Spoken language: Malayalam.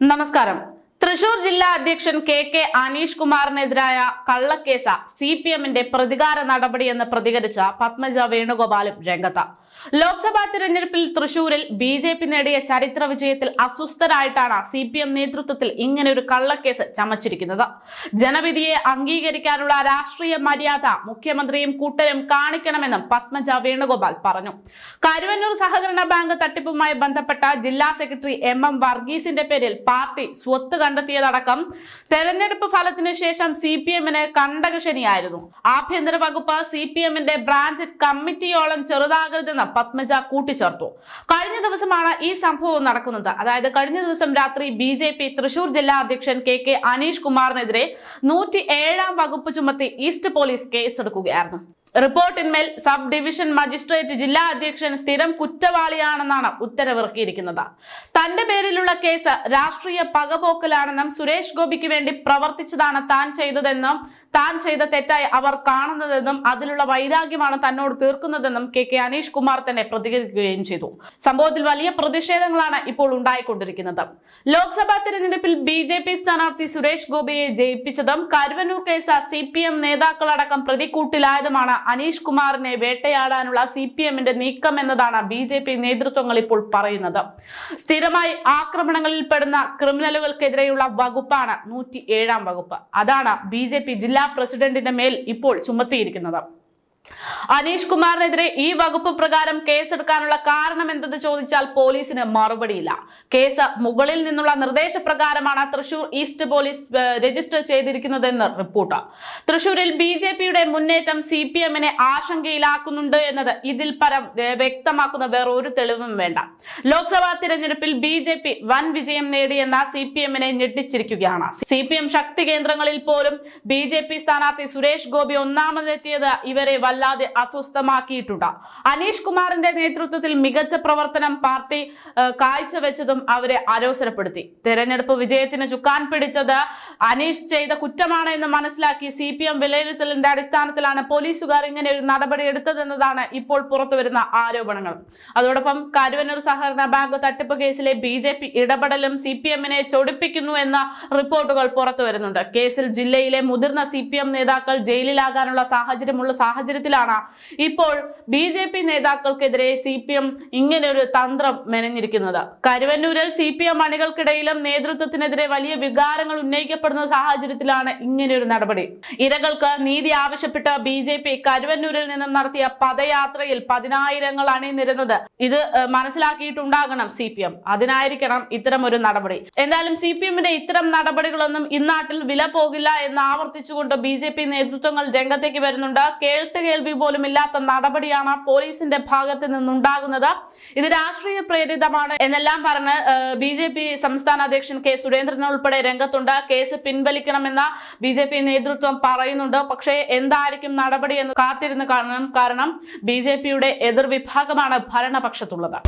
നമസ്കാരം. തൃശൂർ ജില്ലാ അധ്യക്ഷൻ കെ കെ അനീഷ് കുമാറിനെതിരായ കള്ളക്കേസ സി പി എമ്മിന്റെ പ്രതികാര നടപടിയെന്ന് പ്രതികരിച്ച പത്മജ വേണുഗോപാലും രംഗത്ത്. ലോക്സഭാ തിരഞ്ഞെടുപ്പിൽ തൃശൂരിൽ ബി ജെ പി നേടിയ ചരിത്ര വിജയത്തിൽ അസ്വസ്ഥരായിട്ടാണ് സി പി എം നേതൃത്വത്തിൽ ഇങ്ങനെ ഒരു കള്ളക്കേസ് ചമച്ചിരിക്കുന്നത്. ജനവിധിയെ അംഗീകരിക്കാനുള്ള രാഷ്ട്രീയ മര്യാദ മുഖ്യമന്ത്രിയും കൂട്ടരും കാണിക്കണമെന്നും പത്മജ വേണുഗോപാൽ പറഞ്ഞു. കരുവന്നൂർ സഹകരണ ബാങ്ക് തട്ടിപ്പുമായി ബന്ധപ്പെട്ട ജില്ലാ സെക്രട്ടറി എം എം വർഗീസിന്റെ പേരിൽ പാർട്ടി സ്വത്ത് കണ്ടെത്തിയതടക്കം തെരഞ്ഞെടുപ്പ് ഫലത്തിന് ശേഷം സി പി എമ്മിന് കണ്ടകശനിയായിരുന്നു. ആഭ്യന്തര വകുപ്പ് സി പി എമ്മിന്റെ ബ്രാഞ്ച് കമ്മിറ്റിയോളം ചെറുതാകരുതെന്ന് പത്മജ കൂട്ടിച്ചേർത്തു. കഴിഞ്ഞ ദിവസമാണ് ഈ സംഭവം നടക്കുന്നത്. അതായത് കഴിഞ്ഞ ദിവസം രാത്രി ബി ജെ പി തൃശൂർ ജില്ലാ അധ്യക്ഷൻ കെ കെ അനീഷ് കുമാറിനെതിരെ നൂറ്റി ഏഴാം വകുപ്പ് ചുമത്തി ഈസ്റ്റ് പോലീസ് കേസെടുക്കുകയായിരുന്നു. റിപ്പോർട്ടിന്മേൽ സബ് ഡിവിഷൻ മജിസ്ട്രേറ്റ് ജില്ലാ അധ്യക്ഷൻ സ്ഥിരം കുറ്റവാളിയാണെന്നാണ് ഉത്തരവിറക്കിയിരിക്കുന്നത്. തന്റെ പേരിലുള്ള കേസ് രാഷ്ട്രീയ പകപോക്കലാണെന്നും സുരേഷ് ഗോപിക്ക് വേണ്ടി പ്രവർത്തിച്ചതാണ് താൻ ചെയ്തതെന്നും താൻ ചെയ്ത തെറ്റായി അവർ കാണുന്നതെന്നും അതിലുള്ള വൈരാഗ്യമാണ് തന്നോട് തീർക്കുന്നതെന്നും കെ കെ അനീഷ് കുമാർ തന്നെ പ്രതികരിക്കുകയും ചെയ്തു. സംഭവത്തിൽ വലിയ പ്രതിഷേധങ്ങളാണ് ഇപ്പോൾ ഉണ്ടായിക്കൊണ്ടിരിക്കുന്നത്. ലോക്സഭാ തിരഞ്ഞെടുപ്പിൽ ബി ജെ പി സ്ഥാനാർത്ഥി സുരേഷ് ഗോപിയെ ജയിപ്പിച്ചതും Karuvannur case C P M നേതാക്കളടക്കം പ്രതിക്കൂട്ടിലായതുമാണ് അനീഷ് കുമാറിനെ വേട്ടയാടാനുള്ള സി പി എമ്മിന്റെ നീക്കം എന്നതാണ് ബി ജെ പി നേതൃത്വങ്ങൾ ഇപ്പോൾ പറയുന്നത്. സ്ഥിരമായി ആക്രമണങ്ങളിൽ പെടുന്ന ക്രിമിനലുകൾക്കെതിരെയുള്ള വകുപ്പാണ് നൂറ്റി ഏഴാം വകുപ്പ്. അതാണ് ബി ജെ പി പ്രസിഡന്റിന്റെ മേൽ ഇപ്പോൾ ചുമത്തിയിരിക്കുന്നത്. അനീഷ് കുമാറിനെതിരെ ഈ വകുപ്പ് പ്രകാരം കേസെടുക്കാനുള്ള കാരണം എന്തെന്ന് ചോദിച്ചാൽ പോലീസിന് മറുപടിയില്ല. കേസ് മുകളിൽ നിന്നുള്ള നിർദ്ദേശപ്രകാരമാണ് തൃശൂർ ഈസ്റ്റ് പോലീസ് രജിസ്റ്റർ ചെയ്തിരിക്കുന്നതെന്ന് റിപ്പോർട്ട്. തൃശൂരിൽ ബി ജെ പിയുടെ മുന്നേറ്റം സി പി എമ്മിനെ ആശങ്കയിലാക്കുന്നുണ്ട് എന്നത് ഇതിൽ പരം വ്യക്തമാക്കുന്ന വേറെ ഒരു തെളിവും വേണ്ട. ലോക്സഭാ തിരഞ്ഞെടുപ്പിൽ ബി ജെ പി വൻ വിജയം നേടിയെന്ന സി പി എമ്മിനെ ഞെട്ടിച്ചിരിക്കുകയാണ്. സി പി എം ശക്തി കേന്ദ്രങ്ങളിൽ പോലും ബി ജെ പി സ്ഥാനാർത്ഥി സുരേഷ് ഗോപി ഒന്നാമതെത്തിയത് ഇവരെ വല്ലാതെ അസ്വസ്ഥമാക്കിയിട്ടുണ്ട്. അനീഷ് കുമാറിന്റെ നേതൃത്വത്തിൽ മികച്ച പ്രവർത്തനം പാർട്ടി കാഴ്ചവെച്ചതും അവരെ അരോസരപ്പെടുത്തി തെരഞ്ഞെടുപ്പ് വിജയത്തിന് ചുക്കാൻ പിടിച്ചത് അനീഷ് ചെയ്ത കുറ്റമാണ് എന്ന് മനസ്സിലാക്കി സി പി എം വിലയിരുത്തലിന്റെ അടിസ്ഥാനത്തിലാണ് പോലീസുകാർ ഇങ്ങനെ ഒരു നടപടി എടുത്തതെന്നതാണ് ഇപ്പോൾ പുറത്തുവരുന്ന ആരോപണങ്ങൾ. അതോടൊപ്പം കരുവന്നൂർ സഹകരണ ബാങ്ക് തട്ടിപ്പ് കേസിലെ ബി ജെ പി ഇടപെടലും സി പി എമ്മിനെ ചൊടിപ്പിക്കുന്നു എന്ന റിപ്പോർട്ടുകൾ പുറത്തു വരുന്നുണ്ട് കേസിൽ ജില്ലയിലെ മുതിർന്ന സി പി എം നേതാക്കൾ ജയിലിലാകാനുള്ള സാഹചര്യമുള്ള സാഹചര്യത്തിലാണ് ഇപ്പോൾ ബി ജെ പി നേതാക്കൾക്കെതിരെ സി പി എം തന്ത്രം മെനഞ്ഞിരിക്കുന്നത്. കരുവന്നൂരിൽ സി പി എം അണികൾക്കിടയിലും നേതൃത്വത്തിനെതിരെ വലിയ വികാരങ്ങൾ ഉന്നയിക്കപ്പെടുന്ന സാഹചര്യത്തിലാണ് ഇങ്ങനെ ഒരു നടപടി. ഇരകൾക്ക് നീതി ആവശ്യപ്പെട്ട് ബി ജെ പി കരുവന്നൂരിൽ നിന്നും നടത്തിയ പദയാത്രയിൽ പതിനായിരങ്ങൾ അണിനിരുന്നത് ഇത് മനസ്സിലാക്കിയിട്ടുണ്ടാകണം സി പി എം. അതിനായിരിക്കണം ഇത്തരം ഒരു നടപടി. എന്തായാലും സി പി എമ്മിന്റെ ഇത്തരം നടപടികളൊന്നും ഇന്നാട്ടിൽ വില പോകില്ല എന്ന് ആവർത്തിച്ചുകൊണ്ട് ബി ജെ പി നേതൃത്വങ്ങൾ രംഗത്തേക്ക് വരുന്നുണ്ട്. കേൾട്ട് കേൾവി പോലും ഇല്ലാത്ത നടപടിയാണ് പോലീസിന്റെ ഭാഗത്ത് നിന്നുണ്ടാകുന്നത്. ഇത് രാഷ്ട്രീയ പ്രേരിതമാണ് എന്നെല്ലാം പറഞ്ഞ് ബി ജെ പി സംസ്ഥാന അധ്യക്ഷൻ കെ സുരേന്ദ്രൻ ഉൾപ്പെടെ രംഗത്തുണ്ട്. കേസ് പിൻവലിക്കണമെന്ന ബി ജെ പി നേതൃത്വം പറയുന്നുണ്ട്. പക്ഷേ എന്തായിരിക്കും നടപടി എന്ന് കാത്തിരുന്ന് കാണണം കാരണം ബി ജെ പിയുടെ എതിർ വിഭാഗമാണ് ഭരണപക്ഷത്തുള്ളത്.